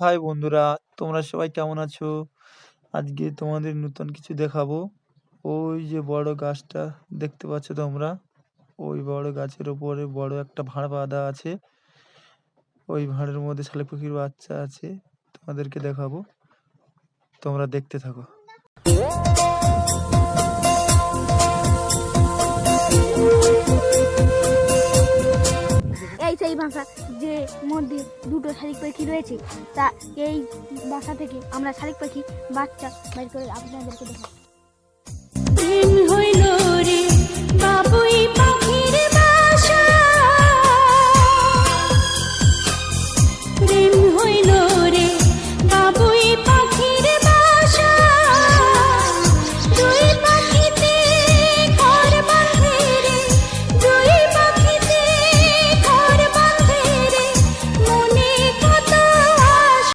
High বন্ধুরা, তোমরা সবাই কেমন আছো? আজকে তোমাদের নতুন কিছু দেখাবো। ওই যে বড় গাছটা দেখতে পাচ্ছ তোমরা? ওই বড় গাছের ওপরে বড় একটা ভাঁড় বাঁধা আছে। ওই ভাঁড়ের মধ্যে শালিক পাখির বাচ্চা আছে। তোমাদেরকে দেখাবো। তোমরা দেখতে থাকো। এই সেই ভাষা যে মধ্যে দুটো শালিক পাখি রয়েছে, তা এই বাসা থেকে আমরা শালিক পাখি, বাচ্চা বের করে আপনাদেরকে দেখাবো